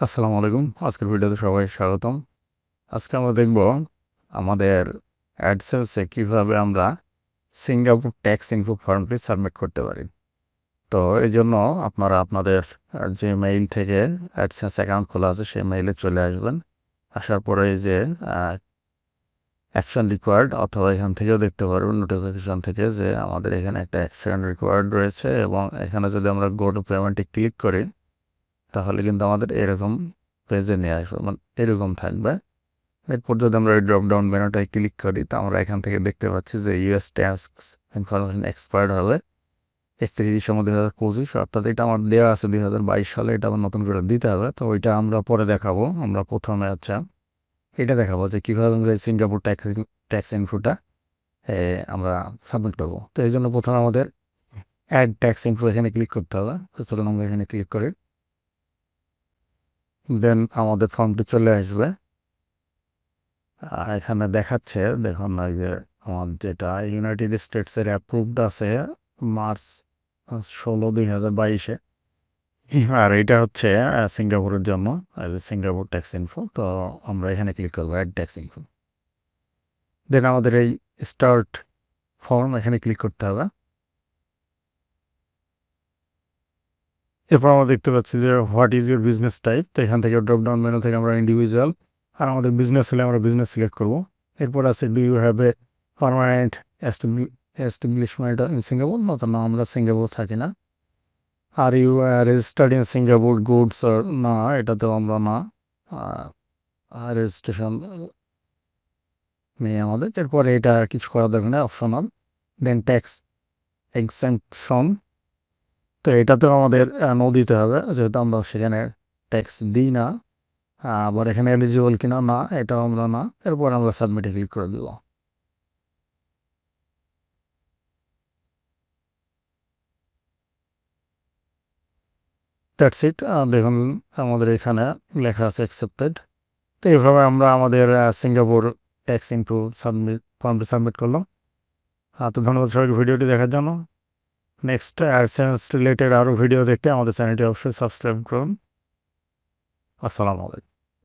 আসসালামু আলাইকুম। আজকের ভিডিওতে সবাই স্বাগতম। আজকে আমরা দেখব আমাদের অ্যাডসেন্সে কীভাবে আমরা সিঙ্গাপুর ট্যাক্স ইনফো ফর্মটি সাবমিট করতে পারি। তো এই জন্য আপনারা আপনাদের যে মেইল থেকে অ্যাডসেন্স অ্যাকাউন্ট খোলা আছে, সেই মেইলে চলে আসবেন। আসার পরে এই যে অ্যাকশন রিকোয়ার্ড অথবা এখান থেকেও দেখতে পারবেন নোটিফিকেশান থেকে যে আমাদের এখানে একটা অ্যাকশন রিকোয়ার্ড রয়েছে এবং এখানে যদি আমরা গো টু ক্লিক করি তাহলে কিন্তু আমাদের এরকম পেজে নিয়ে আসবে। মানে এরকম থাকবে। এরপর যদি আমরা এই ড্রপডাউন ব্যানারটায় ক্লিক করি, তো আমরা এখান থেকে দেখতে পাচ্ছি যে ইউএস ট্যাক্স ইনফরমেশন এক্সপায়ার্ড হবে। একত্রিশ ডিসেম্বর দুই হাজার পঁচিশ, অর্থাৎ এটা আমার দেওয়া আছে দুই হাজার বাইশ সালে, এটা আবার নতুন করে দিতে হবে। তো ওইটা আমরা পরে দেখাবো। আমরা প্রথমে আচ্ছা এটা দেখাবো যে কীভাবে আমরা সিঙ্গাপুর ট্যাক্স ট্যাক্স ইনফোটা আমরা সাবমিট করব। তো এই জন্য প্রথমে আমাদের অ্যাড ট্যাক্স ইনফো এখানে ক্লিক করতে হবে। তো চলুন আমরা এখানে ক্লিক করি। দেন আমাদের ফর্মটি চলে আসবে। এখানে দেখাচ্ছে, দেখুন ওই যে আমার যেটা ইউনাইটেড স্টেটসের অ্যাপ্রুভড আছে মার্চ ষোলো দুই হাজার বাইশে। আর এটা হচ্ছে সিঙ্গাপুরের জন্য সিঙ্গাপুর ট্যাক্স ইনফো তো আমরা এখানে ক্লিক করব অ্যাড ট্যাক্স ইনফো দেন আমাদের এই স্টার্ট ফর্ম এখানে ক্লিক করতে হবে। এরপর আমরা দেখতে পাচ্ছি যে what is your business type তো এখান থেকে ড্রপ ডাউন মেনু থেকে আমরা ইন্ডিভিজুয়াল আর আমাদের বিজনেস হলে আমরা বিজনেস সিলেক্ট করব। এরপর আছে do you have a permanent establishment in Singapore না, তো না, আমরা সিঙ্গাপুর থাকি না। Are you registered in Singapore goods আর না এটা তো আমরা না। রেজিস্ট্রেশন নেই আমাদের। এরপরে এটা কিছু করার দরকার নেই অপশনাল দেন ট্যাক্স এক্সাংশন তো এটাতেও আমাদের নো দিতে হবে। যেহেতু আমরা সেখানে ট্যাক্স দিই না, আবার এখানে এলিজিবল কিনা না, এটাও আমরা না। এরপর আমরা সাবমিটে ক্লিক করে দেবো। দ্যাটস ইট দেখুন, আমাদের এখানে লেখা আছে অ্যাকসেপ্টেড তো এইভাবে আমরা আমাদের সিঙ্গাপুর ট্যাক্স ইনটু সাবমিট ফর্মটি সাবমিট করলাম। তো ধন্যবাদ সবাইকে ভিডিওটি দেখার জন্য। নেক্সট অ্যাডসেন্স রিলেটেড আরও ভিডিও দেখতে আমাদের চ্যানেলটি অবশ্যই সাবস্ক্রাইব করুন। আসসালামু আলাইকুম।